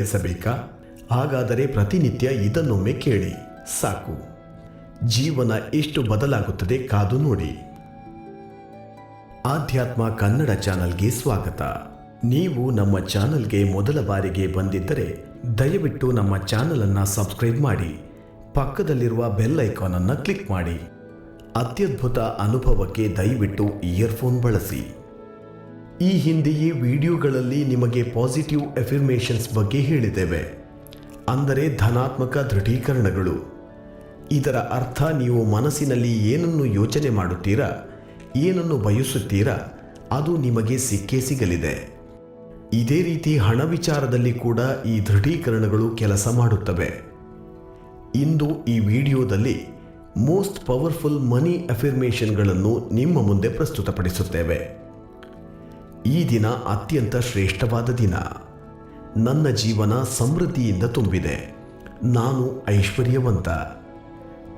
ಗಳಿಸಬೇಕಾ ಹಾಗಾದರೆ ಪ್ರತಿನಿತ್ಯ ಇದನ್ನೊಮ್ಮೆ ಕೇಳಿ. ಸಾಕು. ಜೀವನ ಎಷ್ಟು ಬದಲಾಗುತ್ತದೆ ಕಾದು ನೋಡಿ. ಆಧ್ಯಾತ್ಮ ಕನ್ನಡ ಚಾನಲ್ಗೆ ಸ್ವಾಗತ. ನೀವು ನಮ್ಮ ಚಾನಲ್ಗೆ ಮೊದಲ ಬಾರಿಗೆ ಬಂದಿದ್ದರೆ ದಯವಿಟ್ಟು ನಮ್ಮ ಚಾನಲ್ ಅನ್ನ ಸಬ್ಸ್ಕ್ರೈಬ್ ಮಾಡಿ, ಪಕ್ಕದಲ್ಲಿರುವ ಬೆಲ್ ಐಕಾನ್ ಅನ್ನು ಕ್ಲಿಕ್ ಮಾಡಿ. ಅತ್ಯದ್ಭುತ ಅನುಭವಕ್ಕೆ ದಯವಿಟ್ಟು ಇಯರ್ಫೋನ್ ಬಳಸಿ. ಈ ಹಿಂದೆಯೇ ವಿಡಿಯೋಗಳಲ್ಲಿ ನಿಮಗೆ ಪಾಸಿಟಿವ್ ಎಫಿರ್ಮೇಷನ್ಸ್ ಬಗ್ಗೆ ಹೇಳಿದ್ದೇವೆ. ಅಂದರೆ ಧನಾತ್ಮಕ ದೃಢೀಕರಣಗಳು. ಇದರ ಅರ್ಥ ನೀವು ಮನಸ್ಸಿನಲ್ಲಿ ಏನನ್ನು ಯೋಚನೆ ಮಾಡುತ್ತೀರಾ, ಏನನ್ನು ಬಯಸುತ್ತೀರಾ, ಅದು ನಿಮಗೆ ಸಿಕ್ಕೇ ಸಿಗಲಿದೆ. ಇದೇ ರೀತಿ ಹಣ ವಿಚಾರದಲ್ಲಿ ಕೂಡ ಈ ದೃಢೀಕರಣಗಳು ಕೆಲಸ ಮಾಡುತ್ತವೆ. ಇಂದು ಈ ವಿಡಿಯೋದಲ್ಲಿ ಮೋಸ್ಟ್ ಪವರ್ಫುಲ್ ಮನಿ ಅಫಿರ್ಮೇಷನ್ಗಳನ್ನು ನಿಮ್ಮ ಮುಂದೆ ಪ್ರಸ್ತುತಪಡಿಸುತ್ತೇವೆ. ಈ ದಿನ ಅತ್ಯಂತ ಶ್ರೇಷ್ಠವಾದ ದಿನ. ನನ್ನ ಜೀವನ ಸಮೃದ್ಧಿಯಿಂದ ತುಂಬಿದೆ. ನಾನು ಐಶ್ವರ್ಯವಂತ.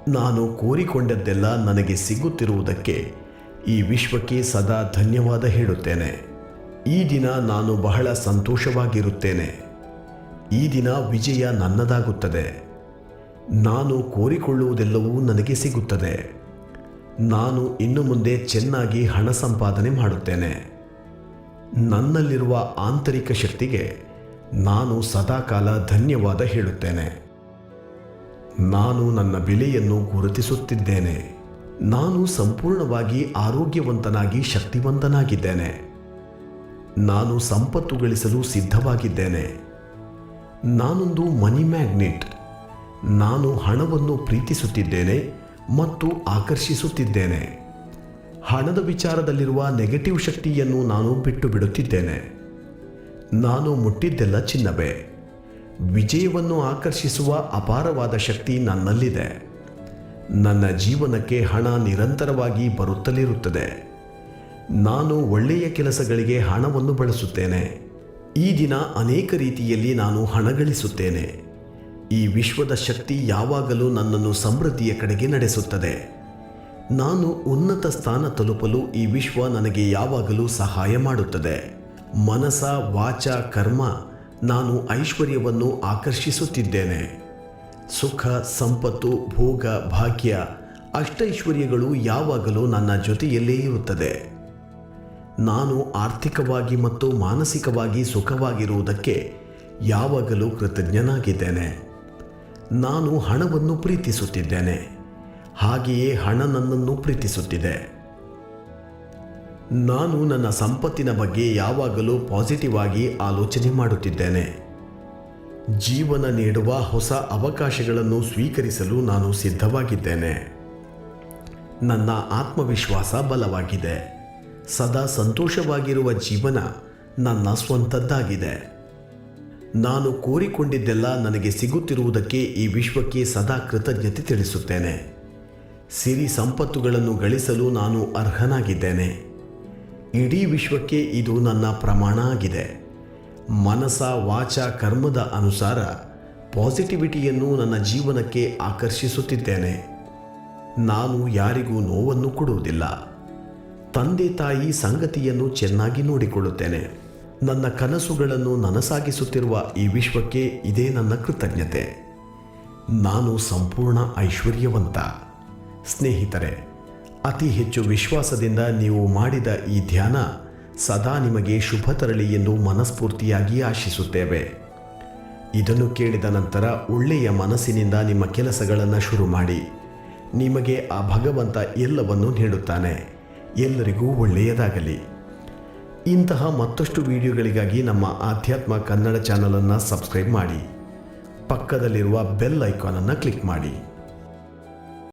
ನಾನು ಕೋರಿಕೊಂಡದ್ದೆಲ್ಲ ನನಗೆ ಸಿಗುತ್ತಿರುವುದಕ್ಕೆ ಈ ವಿಶ್ವಕ್ಕೆ ಸದಾ ಧನ್ಯವಾದ ಹೇಳುತ್ತೇನೆ. ಈ ದಿನ ನಾನು ಬಹಳ ಸಂತೋಷವಾಗಿರುತ್ತೇನೆ. ಈ ದಿನ ವಿಜಯ ನನ್ನದಾಗುತ್ತದೆ. ನಾನು ಕೋರಿಕೊಳ್ಳುವುದೆಲ್ಲವೂ ನನಗೆ ಸಿಗುತ್ತದೆ. ನಾನು ಇನ್ನು ಮುಂದೆ ಚೆನ್ನಾಗಿ ಹಣ ಸಂಪಾದನೆ ಮಾಡುತ್ತೇನೆ. ನನ್ನಲ್ಲಿರುವ ಆಂತರಿಕ ಶಕ್ತಿಗೆ ನಾನು ಸದಾಕಾಲ ಧನ್ಯವಾದ ಹೇಳುತ್ತೇನೆ. ನಾನು ನನ್ನ ಬೆಲೆಯನ್ನು ಗುರುತಿಸುತ್ತಿದ್ದೇನೆ. ನಾನು ಸಂಪೂರ್ಣವಾಗಿ ಆರೋಗ್ಯವಂತನಾಗಿ ಶಕ್ತಿವಂತನಾಗಿದ್ದೇನೆ. ನಾನು ಸಂಪತ್ತು ಗಳಿಸಲು ಸಿದ್ಧವಾಗಿದ್ದೇನೆ. ನಾನೊಂದು ಮನಿ ಮ್ಯಾಗ್ನೆಟ್. ನಾನು ಹಣವನ್ನು ಪ್ರೀತಿಸುತ್ತಿದ್ದೇನೆ ಮತ್ತು ಆಕರ್ಷಿಸುತ್ತಿದ್ದೇನೆ. ಹಣದ ವಿಚಾರದಲ್ಲಿರುವ ನೆಗೆಟಿವ್ ಶಕ್ತಿಯನ್ನು ನಾನು ಬಿಟ್ಟು ಬಿಡುತ್ತಿದ್ದೇನೆ ನಾನು ಮುಟ್ಟಿದ್ದೆಲ್ಲ ಚಿನ್ನವೇ. ವಿಜಯವನ್ನು ಆಕರ್ಷಿಸುವ ಅಪಾರವಾದ ಶಕ್ತಿ ನನ್ನಲ್ಲಿದೆ. ನನ್ನ ಜೀವನಕ್ಕೆ ಹಣ ನಿರಂತರವಾಗಿ ಬರುತ್ತಲಿರುತ್ತದೆ. ನಾನು ಒಳ್ಳೆಯ ಕೆಲಸಗಳಿಗೆ ಹಣವನ್ನು ಬಳಸುತ್ತೇನೆ. ಈ ದಿನ ಅನೇಕ ರೀತಿಯಲ್ಲಿ ನಾನು ಹಣ ಗಳಿಸುತ್ತೇನೆ. ಈ ವಿಶ್ವದ ಶಕ್ತಿ ಯಾವಾಗಲೂ ನನ್ನನ್ನು ಸಮೃದ್ಧಿಯ ಕಡೆಗೆ ನಡೆಸುತ್ತದೆ. ನಾನು ಉನ್ನತ ಸ್ಥಾನ ತಲುಪಲು ಈ ವಿಶ್ವ ನನಗೆ ಯಾವಾಗಲೂ ಸಹಾಯ ಮಾಡುತ್ತದೆ. ಮನಸ, ವಾಚ, ಕರ್ಮ, ನಾನು ಐಶ್ವರ್ಯವನ್ನು ಆಕರ್ಷಿಸುತ್ತಿದ್ದೇನೆ. ಸುಖ, ಸಂಪತ್ತು, ಭೋಗ, ಭಾಗ್ಯ ಅಷ್ಟೈಶ್ವರ್ಯಗಳು ಯಾವಾಗಲೂ ನನ್ನ ಜೊತೆಯಲ್ಲೇ ಇರುತ್ತದೆ. ನಾನು ಆರ್ಥಿಕವಾಗಿ ಮತ್ತು ಮಾನಸಿಕವಾಗಿ ಸುಖವಾಗಿರುವುದಕ್ಕೆ ಯಾವಾಗಲೂ ಕೃತಜ್ಞನಾಗಿದ್ದೇನೆ. ನಾನು ಹಣವನ್ನು ಪ್ರೀತಿಸುತ್ತಿದ್ದೇನೆ. ಹಾಗೆಯೇ ಹಣ ನನ್ನನ್ನು ಪ್ರೀತಿಸುತ್ತಿದೆ. ನಾನು ನನ್ನ ಸಂಪತ್ತಿನ ಬಗ್ಗೆ ಯಾವಾಗಲೂ ಪಾಸಿಟಿವ್ ಆಗಿ ಆಲೋಚನೆ ಮಾಡುತ್ತಿದ್ದೇನೆ. ಜೀವನ ನೀಡುವ ಹೊಸ ಅವಕಾಶಗಳನ್ನು ಸ್ವೀಕರಿಸಲು ನಾನು ಸಿದ್ಧವಾಗಿದ್ದೇನೆ. ನನ್ನ ಆತ್ಮವಿಶ್ವಾಸ ಬಲವಾಗಿದೆ. ಸದಾ ಸಂತೋಷವಾಗಿರುವ ಜೀವನ ನನ್ನ ಸ್ವಂತದ್ದಾಗಿದೆ. ನಾನು ಕೋರಿಕೊಂಡಿದ್ದೆಲ್ಲ ನನಗೆ ಸಿಗುತ್ತಿರುವುದಕ್ಕೆ ಈ ವಿಶ್ವಕ್ಕೆ ಸದಾ ಕೃತಜ್ಞತೆ ತಿಳಿಸುತ್ತೇನೆ. ಸಿರಿ ಸಂಪತ್ತುಗಳನ್ನು ಗಳಿಸಲು ನಾನು ಅರ್ಹನಾಗಿದ್ದೇನೆ. ಇಡೀ ವಿಶ್ವಕ್ಕೆ ಇದು ನನ್ನ ಪ್ರಮಾಣ ಆಗಿದೆ. ಮನಸ, ವಾಚ, ಕರ್ಮದ ಅನುಸಾರ ಪಾಸಿಟಿವಿಟಿಯನ್ನು ನನ್ನ ಜೀವನಕ್ಕೆ ಆಕರ್ಷಿಸುತ್ತಿದ್ದೇನೆ. ನಾನು ಯಾರಿಗೂ ನೋವನ್ನು ಕೊಡುವುದಿಲ್ಲ. ತಂದೆ ತಾಯಿ ಸಂಗತಿಯನ್ನು ಚೆನ್ನಾಗಿ ನೋಡಿಕೊಳ್ಳುತ್ತೇನೆ. ನನ್ನ ಕನಸುಗಳನ್ನು ನನಸಾಗಿಸುತ್ತಿರುವ ಈ ವಿಶ್ವಕ್ಕೆ ಇದೇ ನನ್ನ ಕೃತಜ್ಞತೆ. ನಾನು ಸಂಪೂರ್ಣ ಐಶ್ವರ್ಯವಂತ. ಸ್ನೇಹಿತರೆ, ಅತಿ ಹೆಚ್ಚು ವಿಶ್ವಾಸದಿಂದ ನೀವು ಮಾಡಿದ ಈ ಧ್ಯಾನ ಸದಾ ನಿಮಗೆ ಶುಭ ತರಲಿ ಎಂದು ಮನಸ್ಫೂರ್ತಿಯಾಗಿ ಆಶಿಸುತ್ತೇವೆ. ಇದನ್ನು ಕೇಳಿದ ನಂತರ ಒಳ್ಳೆಯ ಮನಸ್ಸಿನಿಂದ ನಿಮ್ಮ ಕೆಲಸಗಳನ್ನು ಶುರು ಮಾಡಿ. ನಿಮಗೆ ಆ ಭಗವಂತ ಎಲ್ಲವನ್ನು ನೀಡುತ್ತಾನೆ. ಎಲ್ಲರಿಗೂ ಒಳ್ಳೆಯದಾಗಲಿ. ಇಂತಹ ಮತ್ತಷ್ಟು ವಿಡಿಯೋಗಳಿಗಾಗಿ ನಮ್ಮ ಆಧ್ಯಾತ್ಮ ಕನ್ನಡ ಚಾನಲನ್ನು ಸಬ್ಸ್ಕ್ರೈಬ್ ಮಾಡಿ. ಪಕ್ಕದಲ್ಲಿರುವ ಬೆಲ್ ಐಕಾನನ್ನು ಕ್ಲಿಕ್ ಮಾಡಿ.